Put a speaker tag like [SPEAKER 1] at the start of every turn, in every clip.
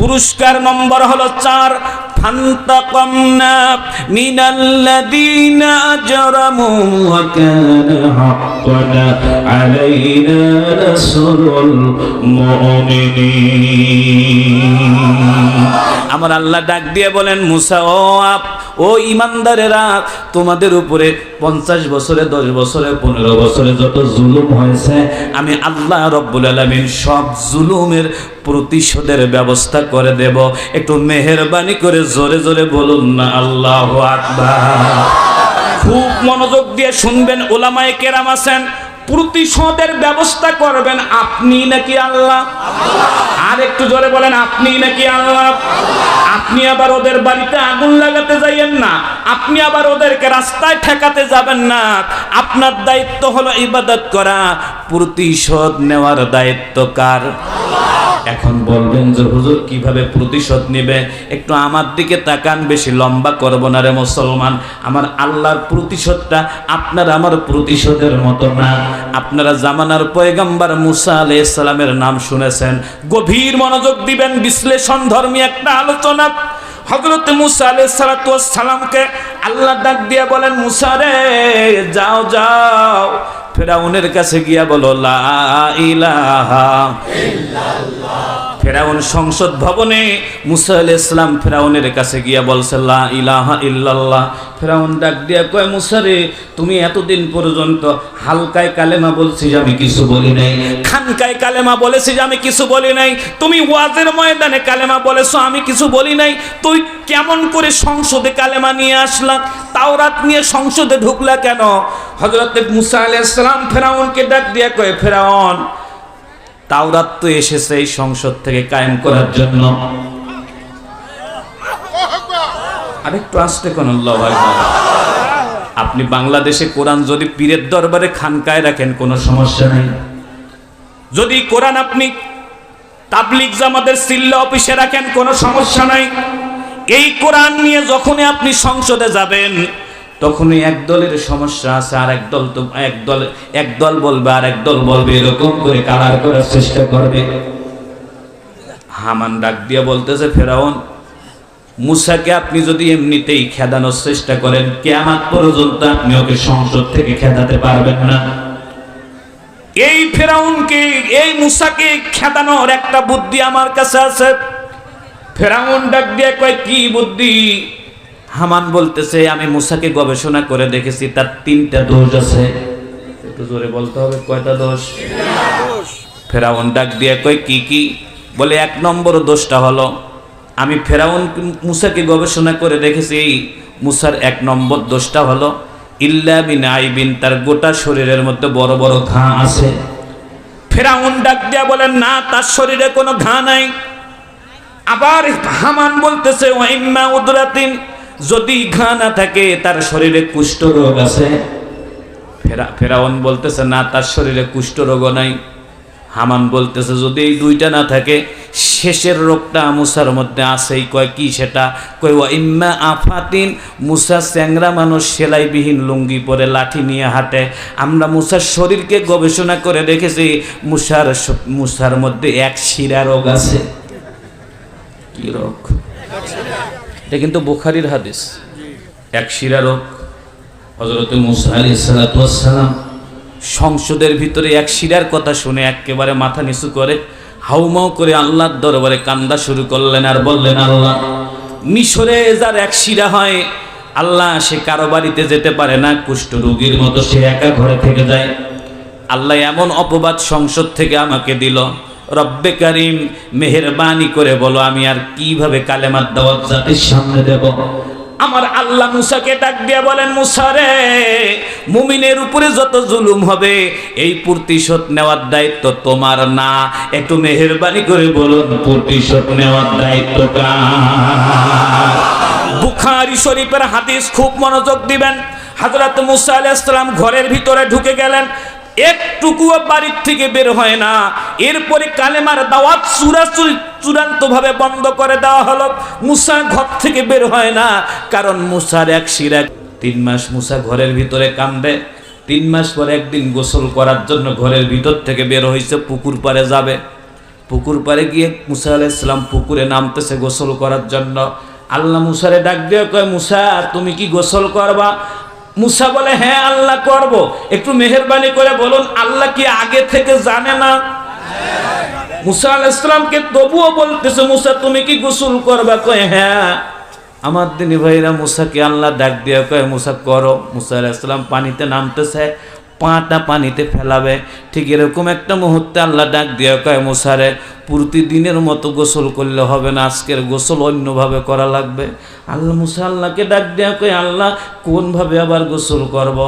[SPEAKER 1] পুরস্কার নম্বর হলো চার। فانتقمنا من الذين أجرموا وكان حقا علينا نصر المؤمنين আমার আল্লাহ ডাক দিয়ে বলেন মুসা ও আপ ও ইমানদারেরা তোমাদের উপরে পঞ্চাশ বছরে দশ বছরে পনেরো বছরে যত জুলুম হয়েছে আমি আল্লাহ রব্বুল আলমিন সব জুলুমের প্রতিশোধের ব্যবস্থা করে দেব একটু মেহরবানি করে জোরে জোরে বলুন না, আল্লাহ খুব মনোযোগ দিয়ে শুনবেন, ওলামায় কেরাম আছেন, প্রতিশোধের ব্যবস্থা করবেন, আপনি নাকি আল্লাহ? আর একটু জোরে বলেন, আপনি নাকি আল্লাহ? আপনি আবার ওদের বাড়িতে আগুন লাগাতে যাইয়েন না, আপনি আবার ওদেরকে রাস্তায় ঠেকাতে যাবেন না। আপনার দায়িত্ব হলো ইবাদত করা, প্রতিশোধ নেওয়ার দায়িত্ব কার? এখন বলবেন যে, হুজুর, কীভাবে প্রতিশোধ নেবে? একটু আমার দিকে তাকান, বেশি লম্বা করব না রে মুসলমান। আমার আল্লাহর প্রতিশোধটা আপনার আমার প্রতিশোধের মতো না। আপনারা জামানার পয়গাম্বার মুসা আলাইহিস সালামের নাম শুনেছেন। গভীর মনোযোগ দিবেন, বিশ্লেষণ ধর্মী একটা আলোচনা। হজরত মুসা আলাইহিস সালামকে আল্লাহ ডাক দিয়ে বলেন, মুসা রে, যাও যাও। ফেরাউনের কাছে গিয়া বলো লা ইলাহা ফেরাউন সংসদ ভবনে মুসা আল ইসলাম ফেরাউনের কাছে গিয়া বলছে ইলাহা ইল্লাল্লাহ। ফেরাউন ডাক দিয়া কয়, মুসা রে, তুমি এতদিন পর্যন্ত হালকায় কালেমা বলছি যে আমি কিছু বলি নাই। খানকায় কালেমা বলেছি যে আমি কিছু বলি নাই। তুমি ওয়াজের ময়দানে কালেমা বলেছ, আমি কিছু বলি নাই। তুই কেমন করে সংসদে কালেমা নিয়ে আসলা? তাওরাত নিয়ে সংসদে ঢুকলা কেন? হজরত মুসা আলাইহিস সালাম ফেরাউনকে ডাক দিয়া কয়, ফেরাউন তাওরাত তো এসেছে এই সংসদ থেকে কায়েম করার জন্য। আরেকটু আসতে কোন আপনি বাংলাদেশে কোরআন যদি পীরের দরবারে খানকায় রাখেন, কোনো সমস্যা নেই। যদি কোরআন আপনি তাবলিক জামাতের সিল্লা অফিসে রাখেন, কোনো সমস্যা নাই। এই কোরআন নিয়ে যখনই আপনি সংসদে যাবেন তখনই এক দলের সমস্যা আছে, আর এক দল তো এক দল এক দল বলবে, আর এক দল বলবে, এরকম করে কালার করার চেষ্টা করবে। হামান ডাক দিয়ে বলতেছে, ফেরাউন, মুসাকে আপনি যদি এমনিতেই খেদানোর চেষ্টা করেন কেমন পর্যন্ত আপনি ওকে সংসদ থেকে খেদাতে পারবেন না। এই ফেরাউনকে, এই মুসাকে খেদানোর একটা বুদ্ধি আমার কাছে আছে। ফেরাউন ডাক দিয়ে কয়, কি বুদ্ধি? হামান বলতেছে আমি মুসাকে গবেষণা করে দেখেছি তার তিনটা দোষ আছে। একটু জোরে বলতে হবে কয়টা দোষ? ফেরাউন ডাক দিয়ে কয় কি কি? বলে এক নম্বর দোষটা হলো আমি ফেরাউন মুসাকে গবেষণা করে দেখেছি এই মুসার এক নম্বর দোষটা হলো ইল্লা বিন আইবিন তার গোটা শরীরের মধ্যে বড় বড় ঘা আছে। ফেরাউন ডাক দিয়া বলেন না তার শরীরে কোনো ঘা নাই। আবার হামান বলতেছে ওয়াইম্মা উদরাতিন যদি ঘা না থাকে, তার শরীরে কুষ্ঠ রোগ আছে? ফেরা, ফেরাউন বলতেছে, না, তার শরীরে কুষ্ঠ রোগও নাই। হামান বলতেছে, যদি এই দুইটা না থাকে, শেষের রোগটা মুসার মধ্যে আছেই। কয়, কি সেটা? কয় ও ইম্মা আফাতিন। মুসা চ্যাংরা মানুষ সেলাইবিহীন লুঙ্গি পরে লাঠি নিয়ে হাঁটে। আমরা মুসার শরীরকে গবেষণা করে দেখেছি, মুসার মুসার মধ্যে এক শিরা রোগ আছে। কি রোগ? এটা কিন্তু বুখারির হাদিস। এক শিরা রোগ হজরত মুসা সংসদের ভিতরে এক শিরার কথা শুনে একেবারে মাথা নিচু করে হাউমাউ করে আল্লাহর দরবারে কান্দা শুরু করলেন আর বললেন, আল্লাহ, মিশরে যার এক শিরা হয়, আল্লাহ সে কারও বাড়িতে যেতে পারে না। কুষ্ঠ রোগীর মতো সে একা ঘরে থেকে যায়। আল্লাহ এমন অপবাদ সংসদ থেকে আমাকে দিল। রব্বে কারিম, মেহেরবানি করে বলো, আমি আর কীভাবে কালেমার দাওয়াত জাতির সামনে দেব? আমার আল্লাহ মুসাকে ডাক দিয়ে বলেন, মুসা রে, মুমিনের উপরে যত জুলুম হবে, এই প্রতিশোধ নেওয়ার দায়িত্ব তোমার না। একটু মেহেরবানি করে বলুন, প্রতিশোধ নেওয়ার দায়িত্ব বুখারি শরীফের হাদিস খুব মনোযোগ দিবেন। হযরত মুসা আলাইহিস সালাম ঘরের ভিতরে ঢুকে গেলেন। একটুকুও বাড়ির থেকে বের হয় না। এরপরে কালেমার দাওয়াত চূড়াচুরি চূড়ান্ত ভাবে বন্ধ করে দেওয়া হলো। মুসা ঘর থেকে বের হয় না, কারণ মুসার এক শিরা তিন মাস মুসা ঘরের ভিতরে কান্দে তিন মাস পরে একদিন গোসল করার জন্য ঘরের ভিতর থেকে বের হয়েছে পুকুর পাড়ে যাবে। পুকুর পাড়ে গিয়ে মুসা আলাইসালাম পুকুরে নামতেছে গোসল করার জন্য। আল্লাহ মুসারে ডাক দিয়ে কয়, মুসা, তুমি কি গোসল করবা? মুসা বলে হ্যাঁ আল্লাহ করব। একটু মেহরবানি করে বলুন, আল্লাহ কি আগে থেকে জানে না? মুসা আলাইসালামকে তবুও বলতেছে, মুসা, তুমি কি গোসল করবা? কয় হ্যাঁ। আমার দিনী ভাইরা মুসাকে আল্লাহ ডাক দিয়ে কয়, মুসা, করো। মুসা আলাইসালাম পানিতে নামতেছে। পাটা পানিতে ফেলাবে। ঠিক এরকম একটা মুহূর্তে আল্লাহ ডাক দিয়ে কয়, মুসারে, প্রতিদিনের মতো গোসল করলে হবে না, আজকের গোসল অন্যভাবে করা লাগবে? আল্লাহ, মুসা আল্লাহকে ডাক দেওয়া কয়, আল্লাহ, কোনভাবে আবার গোসল করব?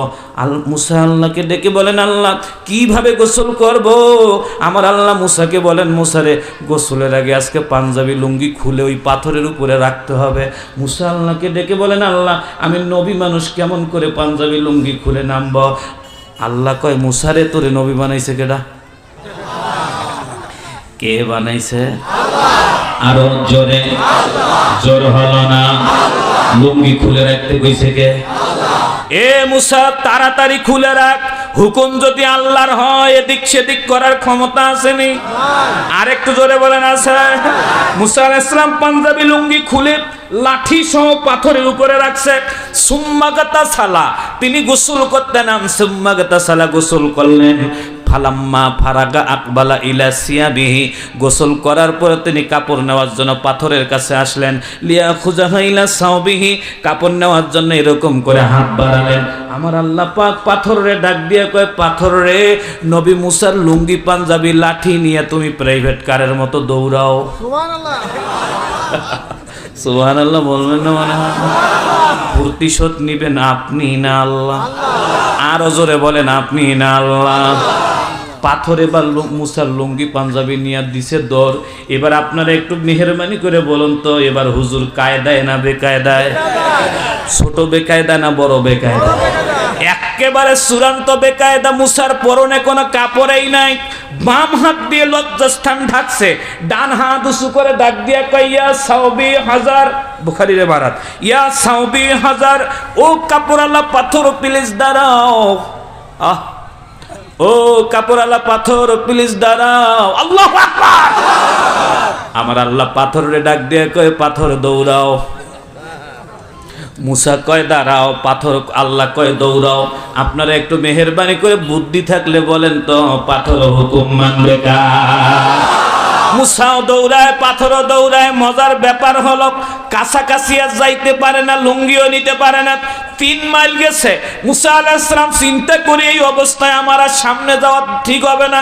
[SPEAKER 1] আল, মুসা আল্লাহকে ডেকে বলেন, আল্লাহ, কীভাবে গোসল করব? আমার আল্লাহ মুসাকে বলেন, মুসারে, গোসলের আগে আজকে পাঞ্জাবি লুঙ্গি খুলে ওই পাথরের উপরে রাখতে হবে। মুসা আল্লাহকে ডেকে বলেন, আল্লাহ, আমি নবী মানুষ কেমন করে পাঞ্জাবি লুঙ্গি খুলে নামব? আল্লাহ কয় মুসারে তোরে নবী বানাইছে কেডা? কে বানাইছে? আরও জোরে। জোর হলো না। লুঙ্গি খুলে রাখতে কইছে কে? এ মুসা তাড়াতাড়ি খুলে রাখ। হুকুম যদি আল্লাহর হয়, এদিক সেদিক করার ক্ষমতা আসেনি। আর একটু জোরে বলেন আছে মুসা ইসলাম সালাম পাঞ্জাবি লুঙ্গি খুলে লাঠি সহ পাথরের উপরে রাখছে। সুম্মাগাতা সালা তিনি গোসল করতে নাম সুম্মাগাতা সালা গোসল করলেন। ফালাম্মা ফারাগা আকবালা ইলা সিয়াবিহি। গোসল করার পরে তিনি কাপড় নেওয়ার জন্য পাথরের কাছে আসলেন। লিয়া খুজাহা ইলা সাউবিহি কাপড় নেওয়ার জন্য এরকম করে হাত বাড়ালেন। আমার আল্লাহ পাক পাথরে ডাক দিয়ে কয় পাথর নবী মুসার লুঙ্গি পাঞ্জাবি লাঠি নিয়ে তুমি প্রাইভেট কারের মতো দৌড়াও। সুবহান আল্লাহ বলবেন না মনে? প্রতিশোধ নিবেন আপনি না আল্লাহ। আরও জোরে বলেন আপনি না আল্লাহ। পাথরে লু- মুসার লুঙ্গি, পাঞ্জাবি নিয়ে দিছে দর। এবার আপনারা একটু মেহরবানি করে বলুন তো, এবার হুজুর কায়দায় না বেকায়দায়? ছোট বেকায়দা না বড় বেকায়দা? একেবারে চূড়ান্ত বেকায়দা, মুসার পরনে কোনো কাপড়েই নাই। বাম হাত দিয়ে লজ্জাস্থান ঢাকছে, ডান হাত উঁচু করে ডাক দিয়া কয়, ইয়া সাউবি হাজার বুখারি রে বারাত, ইয়া সাউবি হাজার ও কাপড়ালা পাথর প্লিজ দাঁড়াও আহ ও কাপড়ালা পাথর প্লিজ দাঁড়াও। আল্লাহ আমার আল্লাহ পাথরে ডাক দিয়ে কয়, পাথর দৌড়াও। মুসা কয়, দাঁড়াও। পাথর আল্লাহ কয়, দৌড়াও। আপনারা একটু মেহরবানি করে বুদ্ধি থাকলে বলেন তো, পাথর হুকুম মানবে মুসাও দৌড়ায়, পাথরও দৌড়ায়। মজার ব্যাপার হলো, কাছাকাছি আর যাইতে পারে না, লুঙ্গিও নিতে পারে না। তিন মাইল গেছে। মুসা আলাইসালাম চিন্তা করে এই অবস্থায় আমার আর সামনে যাওয়া ঠিক হবে না।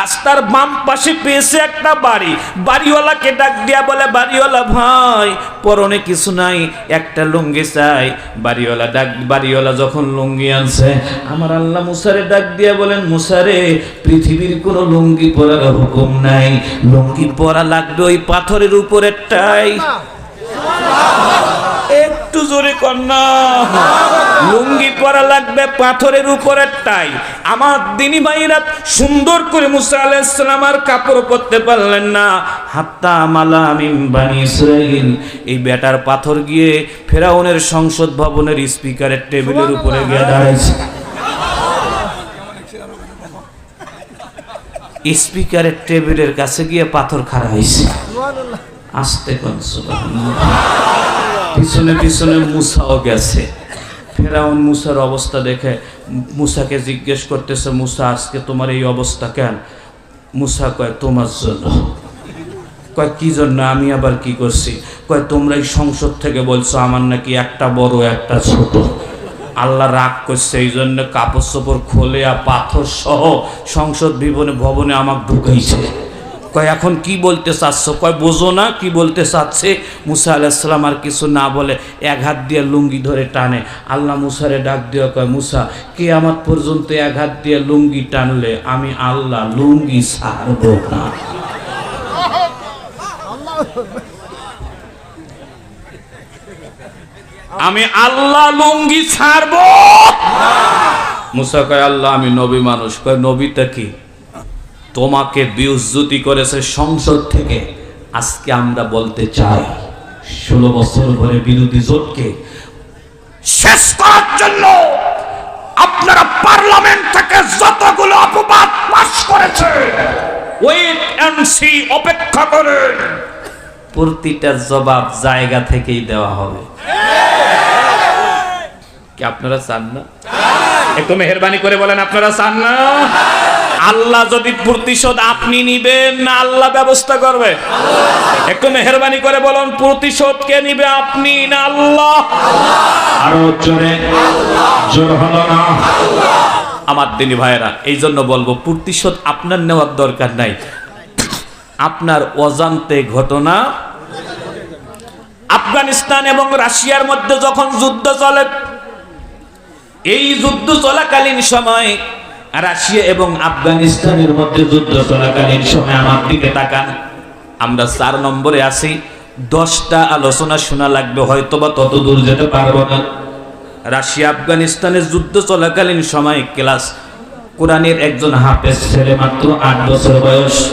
[SPEAKER 1] রাস্তার বাম পাশে পেয়েছে একটা বাড়ি। বাড়িওয়ালাকে ডাক দিয়া বলে, বাড়িওয়ালা ভাই, পরনে কিছু নাই, একটা লুঙ্গি চাই। বাড়িওয়ালা ডাক, বাড়িওয়ালা যখন লুঙ্গি আনছে, আমার আল্লাহ মুসারে ডাক দিয়া বলেন, মুসারে, পৃথিবীর কোনো লুঙ্গি পরার হুকুম নাই। লুঙ্গি পরা লাগবে ওই পাথরের উপরেরটাই। একটু জোরে কন্যা লুঙ্গি পরা লাগবে পাথরের উপরেরটাই। আমার দিনী ভাইরা সুন্দর করে মুসা আলাইসালাম আর কাপড় পরতে পারলেন না। হাত্তা মালা মিম বানি এই বেটার পাথর গিয়ে ফেরাউনের সংসদ ভবনের স্পিকারের টেবিলের উপরে গিয়ে দাঁড়াইছে। স্পিকারের টেবিলের কাছে গিয়ে পাথর খাড়া হয়েছে আসতে কোন পিছনে পিছনে মুসাও গেছে। ফেরাউন মুসার অবস্থা দেখে মুসাকে জিজ্ঞেস করতেছে, মুসা, আজকে তোমার এই অবস্থা কেন? মুসা কয়, তোমার জন্য। কয়, কি জন্য? আমি আবার কি করছি? কয় তোমরা এই সংসদ থেকে বলছো আমার নাকি একটা বড়, একটা ছোট। আল্লাহ রাগ করছে, এই জন্য কাপড় চোপড় খোলে আর পাথর সহ সংসদ ভবনে ভবনে আমাকে ঢুকাইছে। কয়, এখন কি বলতে চাচ্ছ? কয়, বোঝো না কি বলতে চাচ্ছে? মুসা আলাইসালাম আর কিছু না বলে এক হাত দিয়ে লুঙ্গি ধরে টানে। আল্লাহ মুসারে ডাক দিয়ে কয়, মুসা, কে আমার পর্যন্ত এক হাত দিয়ে লুঙ্গি টানলে আমি আল্লাহ লুঙ্গি ছাড়ব না? আমি আল্লাহ লুঙ্গি ছাড়ব। মুসা কয়, আল্লাহ, আমি নবী মানুষ। কয় নবীটা কি? তোমাকে বিউজ্জুতি করেছে সংসদ থেকে আজকে আমরা বলতে চাই, ষোলো বছর ধরে বিরোধী জোটকে শেষ করার জন্য আপনারা পার্লামেন্ট থেকে যতগুলো অপবাদ পাশ করেছে ওয়েট অ্যান্ড সি অপেক্ষা করেন। প্রতিটা জবাব জায়গা থেকেই দেওয়া হবে। কি আপনারা চান না? একটু মেহরবানি করে বলেন, আপনারা চান না? আল্লাহ যদি প্রতিশোধ আপনি নিবেন না আল্লাহ ব্যবস্থা করবে? একটু মেহরবানি করে বলুন প্রতিশোধ কে নিবে আপনি না আল্লাহ? আরও জোরে। জোর হলো না। আমার দিনী ভাইয়েরা এই জন্য বলব প্রতিশোধ আপনার নেওয়ার দরকার নাই। আপনার অজান্তে ঘটনা আফগানিস্তান এবং রাশিয়ার মধ্যে যখন যুদ্ধ চলে এই যুদ্ধ চলাকালীন সময় রাশিয়া এবং আফগানিস্তানের মধ্যে যুদ্ধ চলাকালীন সময় আমার দিকে তাকান। আমরা চার নম্বরে আছি। দশটা আলোচনা শোনা লাগবে হয়তো বা তত দূর যেতে পারব না। রাশিয়া, আফগানিস্তানের যুদ্ধ চলাকালীন সময় ক্লাস কোরআনের একজন হাফেজ ছেলে মাত্র আট বছর বয়স।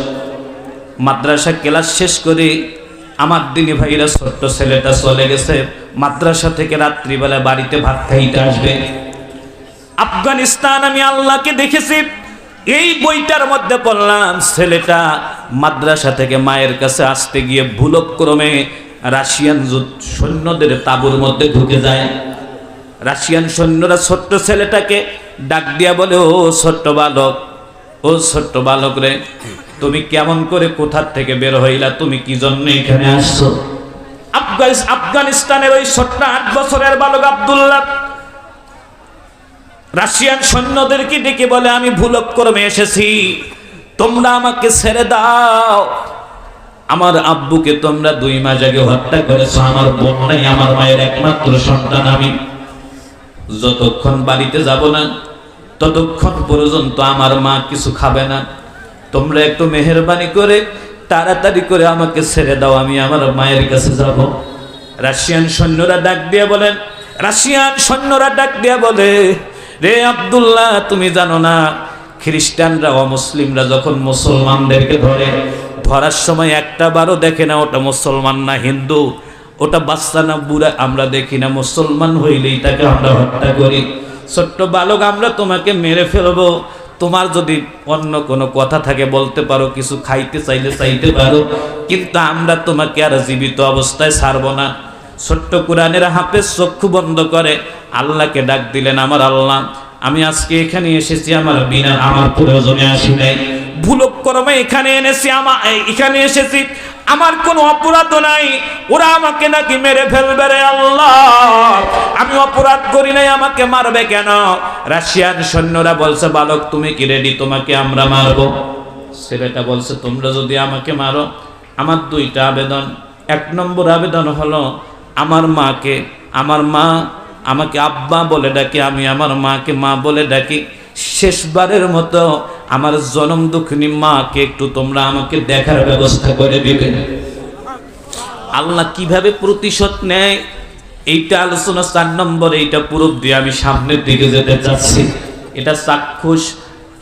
[SPEAKER 1] মাদ্রাসা ক্লাস শেষ করে আমার দিনে ভাইরা ছোট্ট ছেলেটা চলে গেছে। মাদ্রাসা থেকে রাত্রিবেলা বাড়িতে ভাত খাইতে আসবে। আফগানিস্তান আমি আল্লাহকে দেখেছি। এই বইটার মধ্যে পড়লাম, ছেলেটা মাদ্রাসা থেকে মায়ের কাছে আসতে গিয়ে ভুলক্রমে রাশিয়ান সৈন্যদের তাঁবুর মধ্যে ঢুকে যায়। রাশিয়ান সৈন্যরা ছোট্ট ছেলেটাকে ডাক দিয়া বলে, ও ছোট্ট বালক, ও ছোট্ট বালক রে, তুমি কেমন করে কোথার থেকে বের হইলা? তুমি কি জন্য এখানে আসছো? আফগানিস- আফগানিস্তানের ওই ছোট্ট আট বছরের বালক আব্দুল্লাহ রাশিয়ান সৈন্যদেরকে ডেকে বলে, আমি ভুলক্রমে এসেছি। তোমরা আমাকে ছেড়ে দাও। আমার আব্বুকে তোমরা দুই মাস আগে হত্যা করেছ। আমার বোন নাই, আমার মায়ের একমাত্র সন্তান আমি। যতক্ষণ বাড়িতে যাব না, ততক্ষণ পর্যন্ত আমার মা কিছু খাবে না। তোমরা একটু মেহরবানি করে, তাড়াতাড়ি করে আমাকে ছেড়ে দাও, আমি আমার মায়ের কাছে যাব। রাশিয়ান সৈন্যরা ডাক দিয়ে বলেন, রাশিয়ান সৈন্যরা ডাক দিয়ে বলে রে আব্দুল্লাহ, তুমি জানো না, খ্রিস্টানরা অমুসলিমরা যখন মুসলমানদেরকে ধরে, ধরার সময় একটা বারও দেখে না ওটা মুসলমান না হিন্দু, ওটা বাচ্চা না বুড়া, আমরা দেখি না, মুসলমান হইলেই তাকে আমরা হত্যা করি। ছোট্ট বালক, আমরা তোমাকে মেরে ফেলব, তোমার যদি অন্য কোনো কথা থাকে, বলতে পারো, কিছু খাইতে চাইলে চাইতে পারো, কিন্তু আমরা তোমাকে আর জীবিত অবস্থায় ছাড়বো না। ছোট্ট কোরআনের হাফেজ চক্ষু বন্ধ করে আল্লাহকে ডাক দিলেন আমার আল্লাহ। আমি আজকে এখানে এসেছি আমার বিনা, আমার প্রয়োজনে আসি নাই। ভুলক্রমে এখানে এনেছি আমার এখানে এসেছি। আমার কোনো অপরাধ নাই। ওরা আমাকে নাকি মেরে ফেলবে রে আল্লাহ। আমি অপরাধ করি নাই, আমাকে মারবে কেন? রাশিয়ান সৈন্যরা বলছে, বালক, তুমি কি রেডি তোমাকে আমরা মারবো। ছেলেটা বলছে, তোমরা যদি আমাকে মারো, আমার দুইটা আবেদন। এক নম্বর আবেদন হলো আমার মাকে, আমার মা আমাকে আব্বা বলে ডাকি, আমি আমার মাকে মা বলে ডাকি। শেষবারের মতো আমার জনম দুঃখিনী মাকে একটু তোমরা আমাকে দেখার ব্যবস্থা করে দিবে। আল্লাহ কীভাবে প্রতিশোধ নেয়? এইটা আলোচনা চার নম্বর, এইটা পুরো দিয়ে আমি সামনের দিকে যেতে চাচ্ছি। এটা চাক্ষুষ,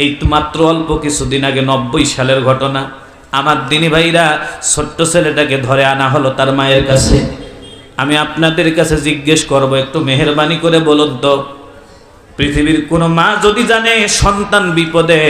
[SPEAKER 1] এই মাত্র অল্প কিছুদিন আগে নব্বই সালের ঘটনা। আমার দিনী ভাইরা ছোট্ট ছেলেটাকে ধরে আনা হলো তার মায়ের কাছে। আমি আপনাদের কাছে জিজ্ঞেস করব, একটু মেহরবানি করে বলুন তো। পৃথিবীর কোনো মা যদি জানে সন্তান বিপদে